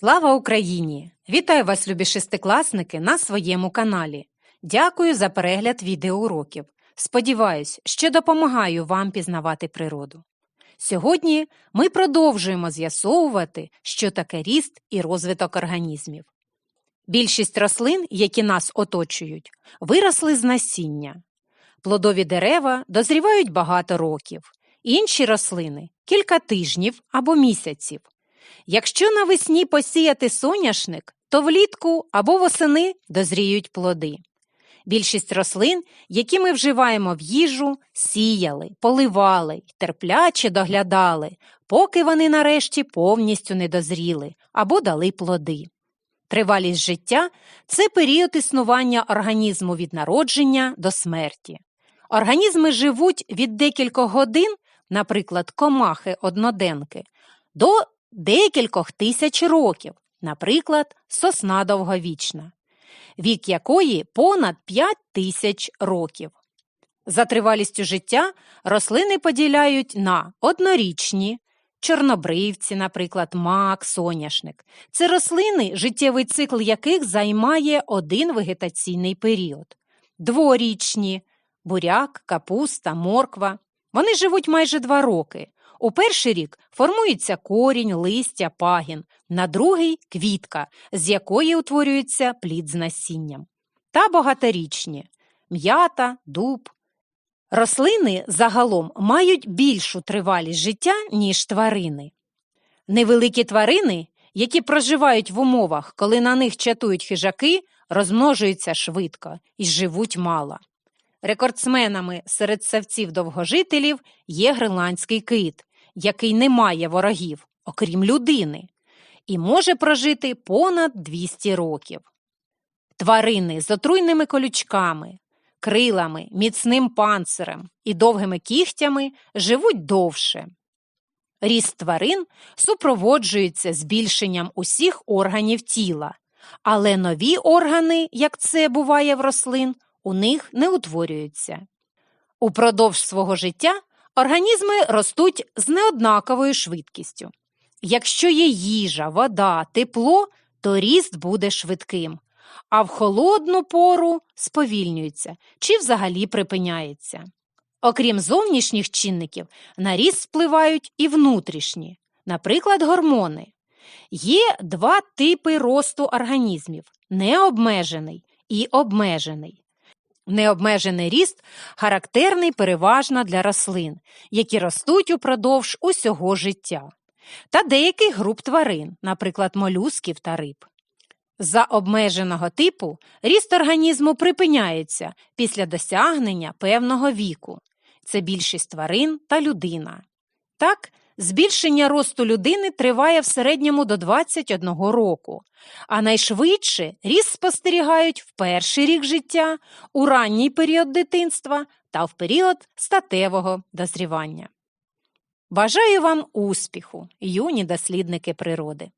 Слава Україні! Вітаю вас, любі шестикласники, на своєму каналі. Дякую за перегляд відеоуроків. Сподіваюсь, що допомагаю вам пізнавати природу. Сьогодні ми продовжуємо з'ясовувати, що таке ріст і розвиток організмів. Більшість рослин, які нас оточують, виросли з насіння. Плодові дерева дозрівають багато років, інші рослини кілька тижнів або місяців. Якщо навесні посіяти соняшник, то влітку або восени дозріють плоди. Більшість рослин, які ми вживаємо в їжу, сіяли, поливали й терпляче доглядали, поки вони нарешті повністю не дозріли або дали плоди. Тривалість життя це період існування організму від народження до смерті. Організми живуть від декількох годин, наприклад, комахи одноденки, до декількох тисяч років, наприклад, сосна довговічна, вік якої понад 5 тисяч років. За тривалістю життя рослини поділяють на однорічні, чорнобривці, наприклад, мак, соняшник. Це рослини, життєвий цикл яких займає один вегетаційний період, дворічні буряк, капуста, морква. Вони живуть майже два роки. У перший рік формується корінь, листя, пагін, на другий квітка, з якої утворюється плід з насінням. Та багаторічні м'ята, дуб. Рослини загалом мають більшу тривалість життя, ніж тварини. Невеликі тварини, які проживають в умовах, коли на них чатують хижаки, розмножуються швидко і живуть мало. Рекордсменами серед савців довгожителів є гренландський кит, який не має ворогів, окрім людини, і може прожити понад 200 років. Тварини з отруйними колючками, крилами, міцним панцирем і довгими кігтями живуть довше. Ріст тварин супроводжується збільшенням усіх органів тіла, але нові органи, як це буває в рослин, у них не утворюються. Упродовж свого життя організми ростуть з неоднаковою швидкістю. Якщо є їжа, вода, тепло, то ріст буде швидким, а в холодну пору сповільнюється чи взагалі припиняється. Окрім зовнішніх чинників, на ріст впливають і внутрішні, наприклад, гормони. Є два типи росту організмів необмежений і обмежений. Необмежений ріст характерний переважно для рослин, які ростуть упродовж усього життя, та деяких груп тварин, наприклад, молюсків та риб. За обмеженого типу ріст організму припиняється після досягнення певного віку це більшість тварин та людина. Так, збільшення росту людини триває в середньому до 21 року, а найшвидше ріст спостерігають в перший рік життя, у ранній період дитинства та в період статевого дозрівання. Бажаю вам успіху, юні дослідники природи!